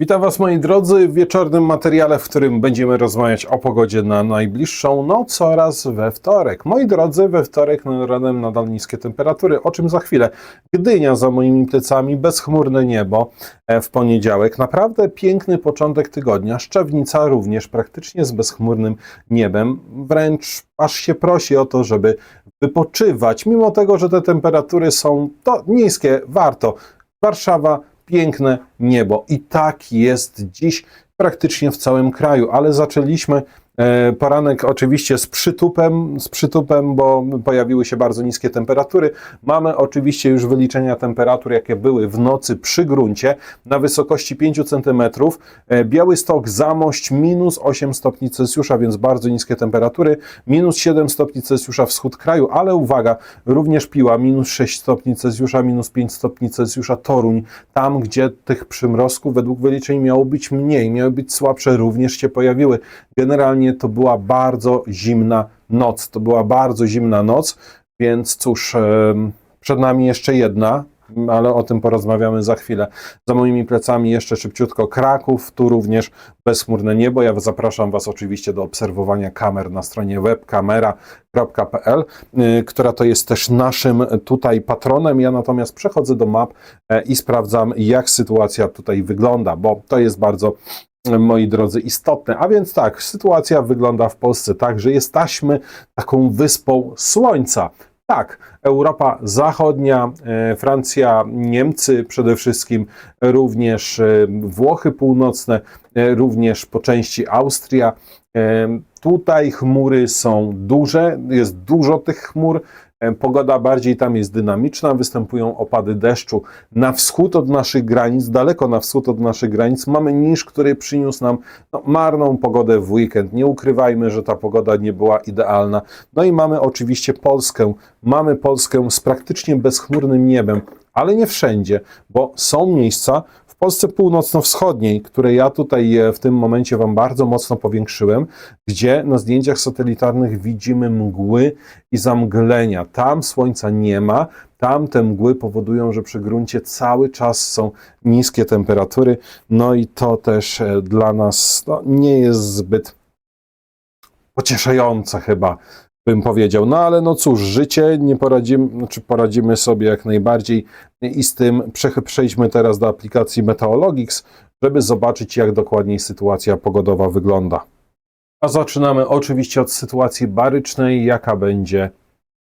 Witam Was moi drodzy w wieczornym materiale, w którym będziemy rozmawiać o pogodzie na najbliższą noc oraz we wtorek. Moi drodzy, we wtorek nad ranem nadal niskie temperatury, o czym za chwilę. Gdynia za moimi plecami, bezchmurne niebo e, w poniedziałek. Naprawdę piękny początek tygodnia. Szczewnica również praktycznie z bezchmurnym niebem. Wręcz aż się prosi o to, żeby wypoczywać. Mimo tego, że te temperatury są to niskie, warto. Warszawa piękne niebo. I tak jest dziś praktycznie w całym kraju, ale zaczęliśmy poranek oczywiście z przytupem, z przytupem, bo pojawiły się bardzo niskie temperatury. Mamy oczywiście już wyliczenia temperatur, jakie były w nocy przy gruncie na wysokości 5 cm. E, Białystok, Zamość minus 8 stopni Celsjusza, więc bardzo niskie temperatury. Minus 7 stopni Celsjusza wschód kraju, ale uwaga, również Piła minus 6 stopni Celsjusza, minus 5 stopni Celsjusza, Toruń, tam gdzie tych przymrozków według wyliczeń miało być mniej, miały być słabsze, również się pojawiły. Generalnie to była bardzo zimna noc. To była bardzo zimna noc, więc cóż, przed nami jeszcze jedna, ale o tym porozmawiamy za chwilę. Za moimi plecami jeszcze szybciutko Kraków, tu również bezchmurne niebo. Ja zapraszam Was oczywiście do obserwowania kamer na stronie webkamera.pl, y, która to jest też naszym tutaj patronem. Ja natomiast przechodzę do map e, i sprawdzam, jak sytuacja tutaj wygląda, bo to jest bardzo moi drodzy, istotne. A więc tak, sytuacja wygląda w Polsce tak, że jesteśmy taką wyspą słońca. Tak, Europa Zachodnia, e, Francja, Niemcy przede wszystkim, również e, Włochy Północne, e, również po części Austria. Tutaj chmury są duże, jest dużo tych chmur. E, Pogoda bardziej tam jest dynamiczna, występują opady deszczu. Na wschód od naszych granic, daleko na wschód od naszych granic, mamy niż, który przyniósł nam no, marną pogodę w weekend. Nie ukrywajmy, że ta pogoda nie była idealna. No i mamy oczywiście Polskę. Mamy Polskę z praktycznie bezchmurnym niebem, ale nie wszędzie, bo są miejsca, Polsce północno-wschodniej, które ja tutaj e, w tym momencie Wam bardzo mocno powiększyłem, gdzie na zdjęciach satelitarnych widzimy mgły i zamglenia. Tam słońca nie ma, tam te mgły powodują, że przy gruncie cały czas są niskie temperatury, no i to też e, dla nas no, nie jest zbyt pocieszające chyba bym powiedział. No ale no cóż, życie nie poradzimy, znaczy poradzimy sobie jak najbardziej i z tym prze- przejdźmy teraz do aplikacji Meteorologics, żeby zobaczyć jak dokładniej sytuacja pogodowa wygląda. A zaczynamy oczywiście od sytuacji barycznej, jaka będzie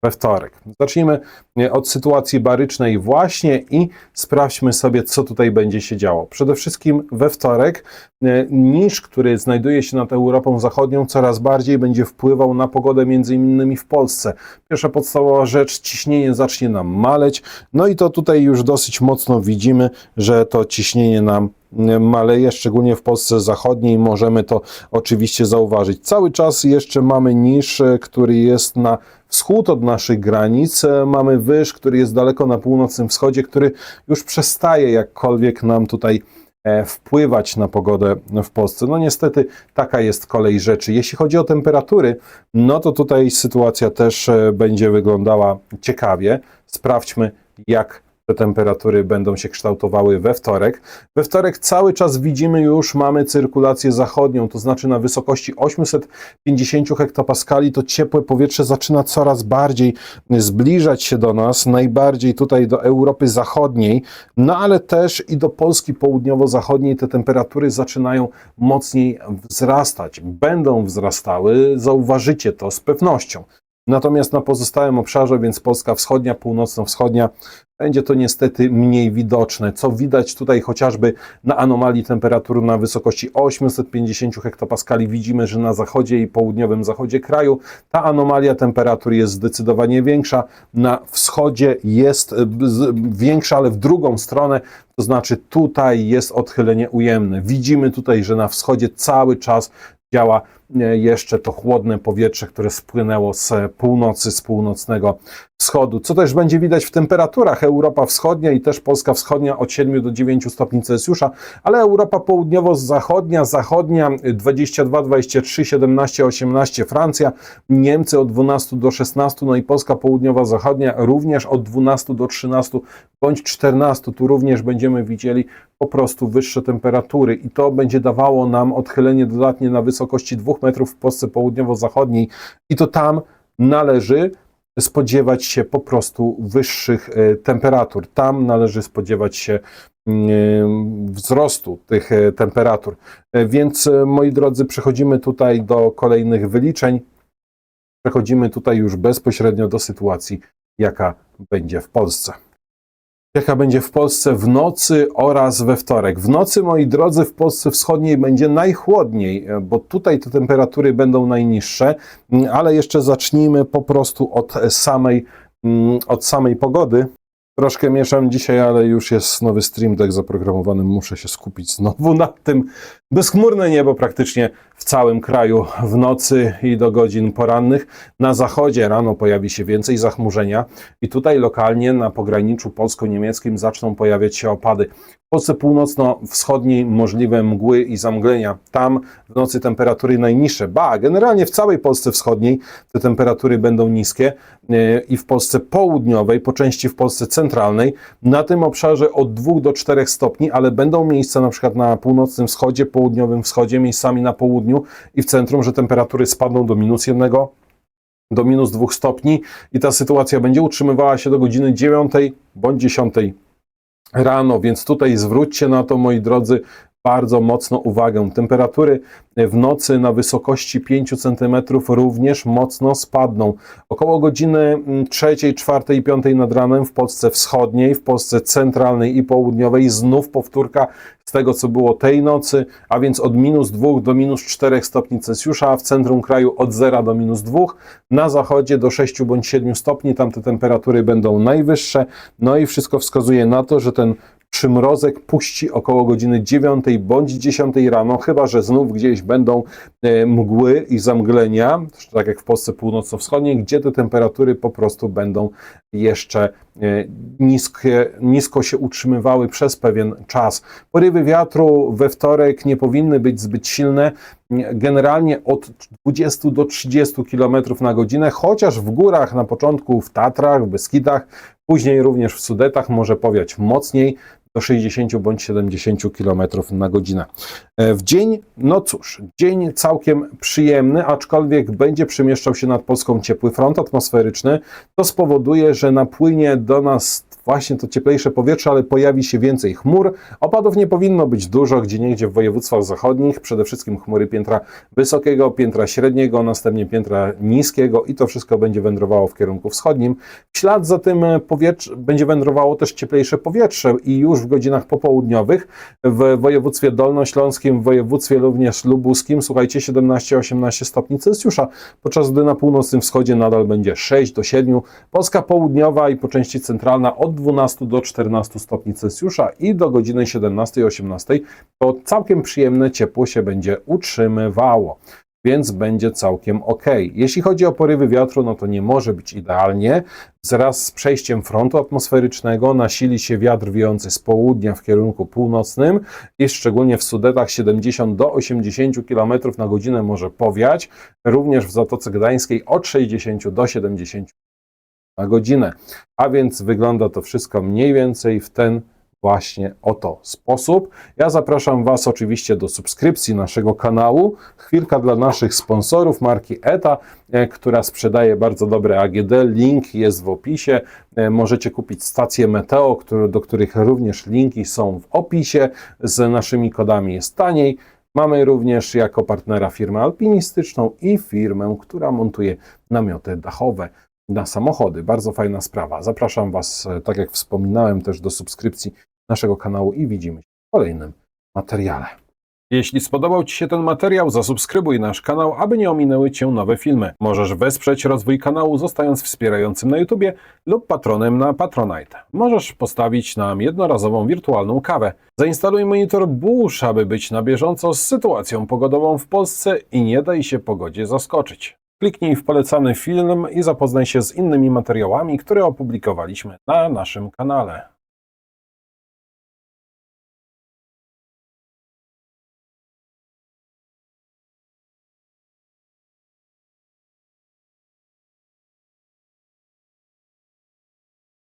we wtorek. Zacznijmy e, od sytuacji barycznej właśnie i sprawdźmy sobie, co tutaj będzie się działo. Przede wszystkim we wtorek e, niż, który znajduje się nad Europą Zachodnią, coraz bardziej będzie wpływał na pogodę między innymi w Polsce. Pierwsza podstawowa rzecz, ciśnienie zacznie nam maleć, no i to tutaj już dosyć mocno widzimy, że to ciśnienie nam maleje, szczególnie w Polsce Zachodniej możemy to oczywiście zauważyć. Cały czas jeszcze mamy niż, e, który jest na wschód od naszych granic, e, mamy wyż, który jest daleko na północnym wschodzie, który już przestaje jakkolwiek nam tutaj e, wpływać na pogodę w Polsce. No niestety taka jest kolej rzeczy. Jeśli chodzi o temperatury, no to tutaj sytuacja też będzie wyglądała ciekawie. Sprawdźmy, jak temperatury będą się kształtowały we wtorek. We wtorek cały czas widzimy już, mamy cyrkulację zachodnią, to znaczy na wysokości 850 hektopaskali to ciepłe powietrze zaczyna coraz bardziej zbliżać się do nas, najbardziej tutaj do Europy Zachodniej, no ale też i do Polski południowo-zachodniej te temperatury zaczynają mocniej wzrastać. Będą wzrastały, zauważycie to z pewnością. Natomiast na pozostałym obszarze, więc Polska wschodnia, północno-wschodnia, będzie to niestety mniej widoczne, co widać tutaj chociażby na anomalii temperatur na wysokości 850 hektopaskali. Widzimy, że na zachodzie i południowym zachodzie kraju ta anomalia temperatur jest zdecydowanie większa. Na wschodzie jest większa, ale w drugą stronę, to znaczy tutaj jest odchylenie ujemne. Widzimy tutaj, że na wschodzie cały czas działa jeszcze to chłodne powietrze, które spłynęło z północy, z północnego wschodu. Co też będzie widać w temperaturach. Europa Wschodnia i też Polska Wschodnia od 7 do 9 stopni Celsjusza, ale Europa Południowo-Zachodnia, Zachodnia 22, 23, 17, 18, Francja, Niemcy od 12 do 16, no i Polska Południowa-Zachodnia również od 12 do 13 bądź 14. Tu również będziemy widzieli po prostu wyższe temperatury i to będzie dawało nam odchylenie dodatnie na wysokości 2 metrów w Polsce Południowo-Zachodniej i to tam należy spodziewać się po prostu wyższych e, temperatur. Tam należy spodziewać się mm, wzrostu tych e, temperatur. E, Więc, moi drodzy, przechodzimy tutaj do kolejnych wyliczeń. Przechodzimy tutaj już bezpośrednio do sytuacji, jaka będzie w Polsce. Jaka będzie w Polsce w nocy oraz we wtorek. W nocy, moi drodzy, w Polsce Wschodniej będzie najchłodniej, bo tutaj te temperatury będą najniższe, ale jeszcze zacznijmy po prostu od samej, mm, od samej pogody. Troszkę mieszam dzisiaj, ale już jest nowy stream deck zaprogramowany. Muszę się skupić znowu na tym. Bezchmurne niebo praktycznie w całym kraju w nocy i do godzin porannych. Na zachodzie rano pojawi się więcej zachmurzenia i tutaj lokalnie na pograniczu polsko-niemieckim zaczną pojawiać się opady. W Polsce północno-wschodniej możliwe mgły i zamglenia. Tam w nocy temperatury najniższe. Ba, generalnie w całej Polsce wschodniej te temperatury będą niskie e, i w Polsce południowej, po części w Polsce centralnej, na tym obszarze od 2 do 4 stopni, ale będą miejsca na przykład na północnym wschodzie, południowym wschodzie, miejscami na południu i w centrum, że temperatury spadną do minus jednego do minus 2 stopni i ta sytuacja będzie utrzymywała się do godziny 9 bądź 10 rano, więc tutaj zwróćcie na to, moi drodzy, bardzo mocno uwagę. Temperatury w nocy na wysokości 5 cm również mocno spadną. Około godziny 3, 4 i 5 nad ranem w Polsce wschodniej, w Polsce centralnej i południowej znów powtórka z tego, co było tej nocy, a więc od minus 2 do minus 4 stopni Celsjusza, a w centrum kraju od 0 do minus 2, na zachodzie do 6 bądź 7 stopni, tam te temperatury będą najwyższe, no i wszystko wskazuje na to, że ten przymrozek puści około godziny 9 bądź 10 rano, chyba że znów gdzieś będą e, mgły i zamglenia, tak jak w Polsce północno-wschodniej, gdzie te temperatury po prostu będą jeszcze e, niskie, nisko się utrzymywały przez pewien czas. Porywy wiatru we wtorek nie powinny być zbyt silne, generalnie od 20 do 30 km na godzinę, chociaż w górach na początku w Tatrach, w Beskidach, później również w Sudetach może powiać mocniej do 60 bądź 70 km na godzinę. E, W dzień, no cóż, dzień całkiem przyjemny, aczkolwiek będzie przemieszczał się nad Polską ciepły front atmosferyczny. To spowoduje, że napłynie do nas właśnie to cieplejsze powietrze, ale pojawi się więcej chmur. Opadów nie powinno być dużo, gdzie niegdzie w województwach zachodnich, przede wszystkim chmury piętra wysokiego, piętra średniego, następnie piętra niskiego i to wszystko będzie wędrowało w kierunku wschodnim. W ślad za tym będzie wędrowało też cieplejsze powietrze i już w godzinach popołudniowych w województwie dolnośląskim, w województwie również lubuskim, słuchajcie, 17-18 stopni Celsjusza, podczas gdy na północnym wschodzie nadal będzie 6 do 7. Polska południowa i po części centralna od 12 do 14 stopni Celsjusza i do godziny 17-18 to całkiem przyjemne ciepło się będzie utrzymywało więc będzie całkiem ok. Jeśli chodzi o porywy wiatru, no to nie może być idealnie. Wraz z przejściem frontu atmosferycznego nasili się wiatr wiejący z południa w kierunku północnym i szczególnie w Sudetach 70 do 80 km na godzinę może powiać, również w Zatoce Gdańskiej od 60 do 70 na godzinę. A więc wygląda to wszystko mniej więcej w ten właśnie oto sposób. Ja zapraszam Was oczywiście do subskrypcji naszego kanału. Chwilka dla naszych sponsorów marki ETA, e, która sprzedaje bardzo dobre AGD. Link jest w opisie. E, Możecie kupić stacje Meteo, do których również linki są w opisie. Z naszymi kodami jest taniej. Mamy również jako partnera firmę alpinistyczną i firmę, która montuje namioty dachowe na samochody. Bardzo fajna sprawa. Zapraszam Was, e, tak jak wspominałem, też do subskrypcji naszego kanału i widzimy się w kolejnym materiale. Jeśli spodobał Ci się ten materiał, zasubskrybuj nasz kanał, aby nie ominęły Cię nowe filmy. Możesz wesprzeć rozwój kanału, zostając wspierającym na YouTubie lub patronem na Patronite. Możesz postawić nam jednorazową wirtualną kawę. Zainstaluj monitor Bush, aby być na bieżąco z sytuacją pogodową w Polsce i nie daj się pogodzie zaskoczyć. Kliknij w polecany film i zapoznaj się z innymi materiałami, które opublikowaliśmy na naszym kanale.